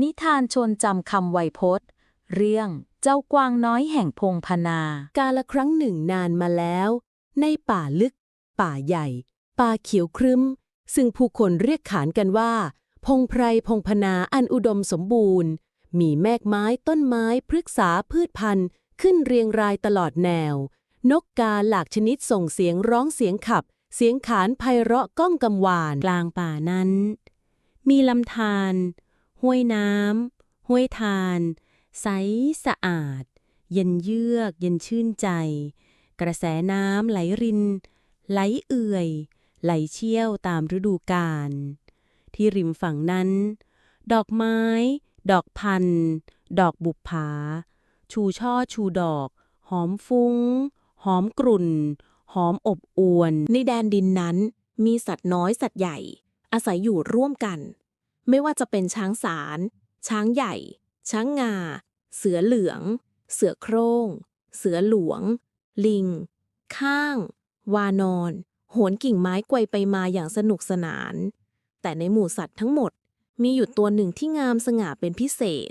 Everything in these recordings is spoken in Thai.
นิทานชนจำคำไวยพจน์ เรื่องเจ้ากวางน้อยแห่งพงพนา กาละครั้งหนึ่งนานมาแล้ว ในป่าลึก ป่าใหญ่ ป่าเขียวครึ้ม ซึ่งผู้คนเรียกขานกันว่า พงไพรพงพนาอันอุดมสมบูรณ์ มีแมกไม้ต้นไม้พฤกษาพืชพันธุ์ ขึ้นเรียงรายตลอดแนว นกกาหลากชนิดส่งเสียงร้องเสียงขับ เสียงขานไพเราะก้องกำวาน กลางป่านั้น มีลำธาร ห้วยน้ำห้วยทาน ใสสะอาด เย็นเยือก เย็นชื่นใจ กระแสน้ำไหลริน ไหลเอื่อย ไหลเชี่ยวตามฤดูกาลที่ริมฝั่งนั้น ดอกไม้ ดอกพัน ดอกบุปผา ชูช่อชูดอก หอมฟุ้ง หอมกรุ่น หอมอบอวน ในแดนดินนั้นมีสัตว์น้อยสัตว์ใหญ่ อาศัยอยู่ร่วมกัน ไม่ว่าจะเป็นช้างสาร ช้างใหญ่ ช้างงา เสือเหลือง เสือโคร่ง เสือหลวง ลิง ข้าง วานอน โหนกิ่งไม้ไกวไปมาอย่างสนุกสนาน แต่ในหมู่สัตว์ทั้งหมด มีอยู่ตัวหนึ่งที่งามสง่าเป็นพิเศษ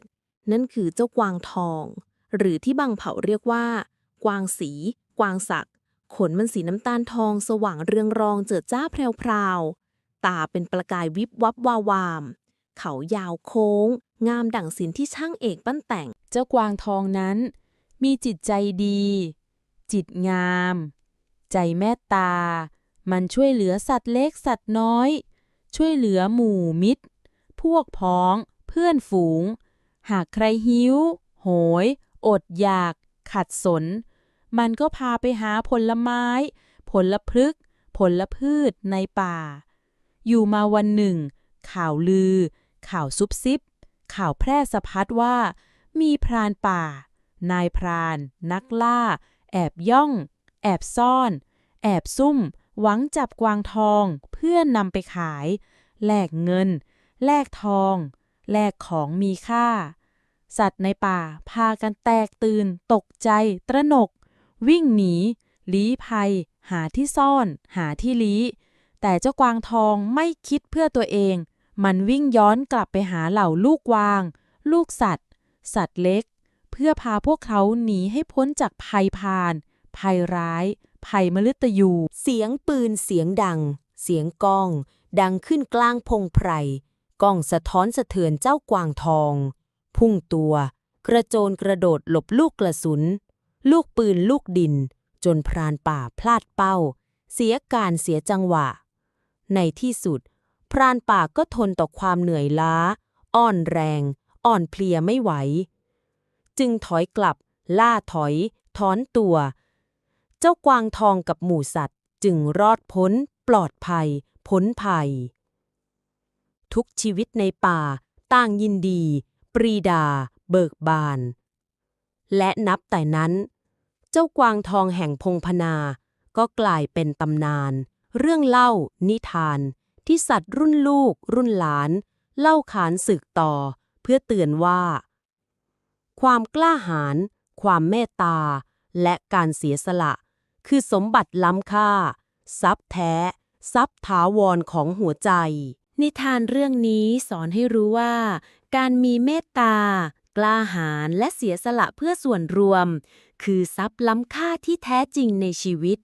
นั่นคือเจ้ากวางทอง หรือที่บางเผ่าเรียกว่า กวางสี กวางสัก ขนมันสีน้ำตาลทองสว่างเรืองรองเจิดจ้าแพรวๆตาเป็นประกายวิบวับวาวาม เขายาวโค้ง งามดั่งศิลป์ที่ช่างเอกปั้นแต่ง เจ้ากวางทองนั้น มีจิตใจดี จิตงาม ใจแม่ตา มันช่วยเหลือสัตว์เล็กสัตว์น้อย ช่วยเหลือหมู่มิตร พวกพ้อง เพื่อนฝูง หากใครหิว โหย อดอยาก ขัดสน มันก็พาไปหาผลไม้ ผลพฤกษ์ผลพืชในป่า อยู่มาวันหนึ่ง ข่าวลือ ข่าวซุบซิบ ข่าวแพร่สะพัดว่า มีพรานป่า นายพราน นักล่า แอบย่อง แอบซ่อน แอบซุ่ม หวังจับกวางทองเพื่อนำไปขาย แลกเงิน แลกทอง แลกของมีค่า สัตว์ในป่าพากันแตกตื่น ตกใจ ตระหนก วิ่งหนีลี้ภัย หาที่ซ่อน หาที่ลี้ แต่เจ้ากวางทองไม่คิดเพื่อตัวเอง มันวิ่งย้อนกลับไปหาเหล่าลูกวาง ลูกสัตว์ สัตว์เล็ก เพื่อพาพวกเขาหนีให้พ้นจากภัยพาน ภัยร้าย ภัยมฤตยู เสียงปืนเสียงดัง เสียงก้อง ดังขึ้นกลางพงไพรก้องสะท้อนสะเทือนเจ้ากวางทอง พุ่งตัว กระโจนกระโดดหลบลูกกระสุน ลูกปืนลูกดิน จนพรานป่าพลาดเป้า เสียการเสียจังหวะ ในที่สุด พรานป่าก็ทนต่อความเหนื่อยล้า อ่อนแรง อ่อนเพลียไม่ไหว จึงถอยกลับ ล่าถอย ถอนตัว เจ้ากวางทองกับหมู่สัตว์ จึงรอดพ้น ปลอดภัย พ้นภัย ทุกชีวิตในป่า ต่างยินดี ปรีดา เบิกบาน และนับแต่นั้น เจ้ากวางทองแห่งพงพนา ก็กลายเป็นตำนาน เรื่องเล่า นิทาน ที่สัตว์รุ่นลูก รุ่นหลาน เล่าขานสืบต่อ เพื่อเตือนว่า ความกล้าหาญความเมตตา และการเสียสละ คือสมบัติล้ำค่า ทรัพย์แท้ ทรัพย์ถาวรของหัวใจ นิทานเรื่องนี้สอนให้รู้ว่า การมีเมตตา กล้าหาญและเสียสละเพื่อส่วนรวม คือทรัพย์ล้ำค่าที่แท้จริงในชีวิต